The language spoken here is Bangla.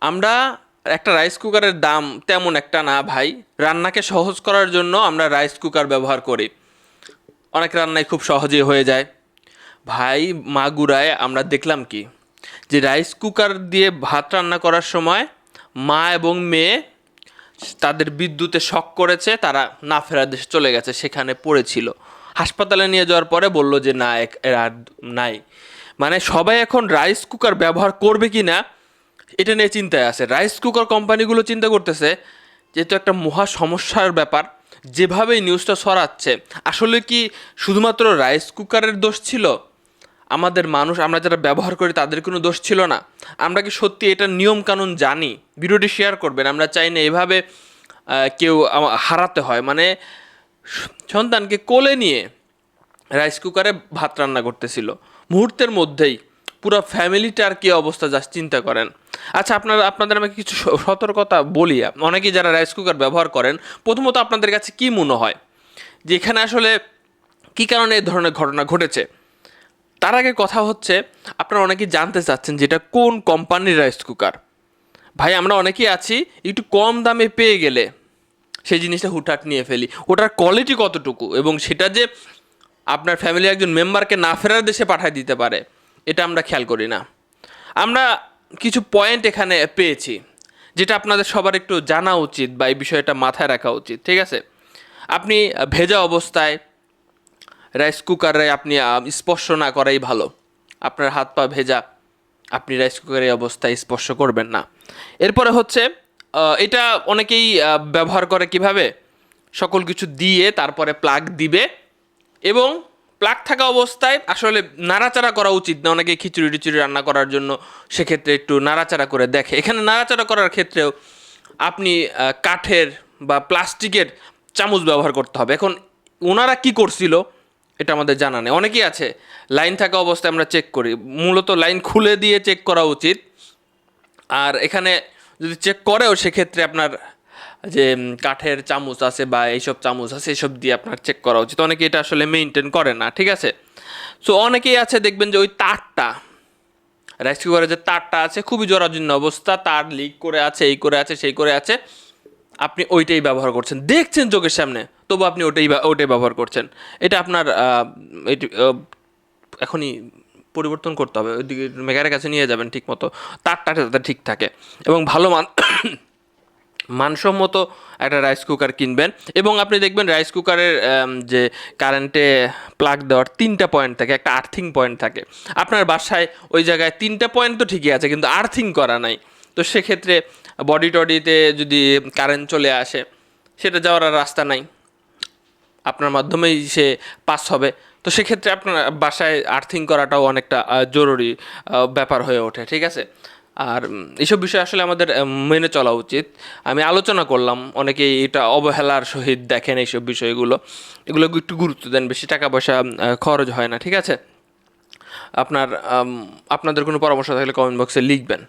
আমরা একটা রাইস কুকারের দাম তেমন একটা না, ভাই। রান্নাকে সহজ করার জন্য আমরা রাইস কুকার ব্যবহার করি। অনেক রান্নাই খুব সহজেই হয়ে যায়। ভাই, মাগুরায় আমরা দেখলাম কি? যে রাইস কুকার দিয়ে ভাত রান্না করার সময় মা এবং মেয়ে তাদের বিদ্যুতে শক করেছে, তারা না ফেরার দেশে চলে গেছে, সেখানে পড়েছিল। হাসপাতালে নিয়ে যাওয়ার পরে বলল যে, না এক- নাই। মানে সবাই এখন রাইস কুকার ব্যবহার করবে কি না এটা নিয়ে চিন্তায় আছে। রাইস কুকার কোম্পানিগুলো চিন্তা করতেছে যেহেতু একটা মহা সমস্যার ব্যাপার। যেভাবে নিউজটা ছড়াচ্ছে, আসলে কি শুধুমাত্র রাইস কুকারের দোষ ছিল? আমাদের মানুষ, আমরা যারা ব্যবহার করি তাদের কোনো দোষ ছিল না। আমরা কি সত্যি এটা নিয়ম কানুন জানি? ভিডিওটি শেয়ার করবেন। আমরা চাই না এভাবে কেউ হারাতে হয়। মানে সন্তানকে কোলে নিয়ে রাইস কুকারে ভাত রান্না করতেছিল। মুহূর্তের মধ্যেই পুরো ফ্যামিলিটার কি অবস্থা যা চিন্তা করেন। আচ্ছা আপনারা আপনাদের আমাকে কিছু সতর্কতা বলি। অনেকেই যারা রাইস কুকার ব্যবহার করেন, প্রথমত আপনাদের কাছে কি মনে হয়? যে এখানে আসলে কী কারণে এই ধরনের ঘটনা ঘটেছে? তার আগে কথা হচ্ছে, আপনারা অনেকেই জানতে চাচ্ছেন যে এটা কোন কোম্পানির রাইস কুকার? ভাই, আমরা অনেকেই আছি, একটু কম দামে পেয়ে গেলে সেই জিনিসটা হুটহাট নিয়ে ফেলি। ওটার কোয়ালিটি কতটুকু? এবং সেটা যে আপনার ফ্যামিলির একজন মেম্বারকে না ফেরার দেশে পাঠায় দিতে পারে এটা আমরা খেয়াল করি না। আমরা কিছু পয়েন্ট এখানে পেয়েছি, যেটা আপনাদের সবার একটু জানা উচিত বা এই বিষয়টা মাথায় রাখা উচিত, ঠিক আছে? আপনি ভেজা অবস্থায় রাইস কুকারে আপনি স্পর্শ না করাই ভালো। আপনার হাত পা ভেজা, আপনি রাইস কুকারে অবস্থায় স্পর্শ করবেন না। এরপরে হচ্ছে এটা অনেকেই ব্যবহার করে কীভাবে? সকল কিছু দিয়ে তারপরে প্লাগ দিবে এবং প্লাগ থাকা অবস্থায় আসলে নাড়াচাড়া করা উচিত না। অনেকে খিচুড়ি টিচুড়ি রান্না করার জন্য সেক্ষেত্রে একটু নাড়াচাড়া করে দেখে। এখানে নাড়াচাড়া করার ক্ষেত্রেও আপনি কাঠের বা প্লাস্টিকের চামচ ব্যবহার করতে হবে। এখন ওনারা কি করছিল এটা আমাদের জানা নেই। অনেকেই আছে, লাইন থাকা অবস্থায় আমরা চেক করি। মূলত লাইন খুলে দিয়ে চেক করা উচিত। আর এখানে যদি চেক করেও সেক্ষেত্রে আপনার যে কাঠের চামচ আছে বা এইসব চামচ আছে এইসব দিয়ে আপনার চেক করা উচিত। অনেকে এটা আসলে মেনটেন করে না, ঠিক আছে? সো অনেকেই আছে, দেখবেন যে ওই তারটা রাইস কুকারের যে তারটা আছে, খুবই জরাজীর্ণ অবস্থা, তার লিক করে আছে, এই করে আছে, সেই করে আছে, আপনি ওইটাই ব্যবহার করছেন। দেখছেন চোখের সামনে, তবু আপনি ওটাই ওটাই ব্যবহার করছেন। এটা আপনার এটি এখনই পরিবর্তন করতে হবে, ওইদিকে মেকারের কাছে নিয়ে যাবেন ঠিক মতো তারটা যাতে ঠিক থাকে এবং ভালো মান মানসম্মত একটা রাইস কুকার কিনবেন। এবং আপনি দেখবেন রাইস কুকারের যে কারেন্টে প্লাগ দেওয়ার তিনটা পয়েন্ট থাকে, একটা আর্থিং পয়েন্ট থাকে। আপনার বাসায় ওই জায়গায় তিনটা পয়েন্ট তো ঠিকই আছে, কিন্তু আর্থিং করা নাই। তো সেক্ষেত্রে বডি টডিতে যদি কারেন্ট চলে আসে, সেটা যাওয়ার আর রাস্তা নাই। আপনার মাধ্যমেই সে পাস হবে। তো সেক্ষেত্রে আপনার বাসায় আর্থিং করাটাও অনেকটা জরুরি ব্যাপার হয়ে ওঠে, ঠিক আছে? আর এইসব বিষয় আসলে আমাদের মেনে চলা উচিত। আমি আলোচনা করলাম অনেকেই এটা অবহেলার সহিত দেখেন এইসব বিষয়গুলো। এগুলো একটু গুরুত্ব দেন, বেশি টাকা পয়সা খরচ হয় না, ঠিক আছে? আপনার আপনাদের কোনো পরামর্শ থাকলে কমেন্ট বক্সে লিখবেন।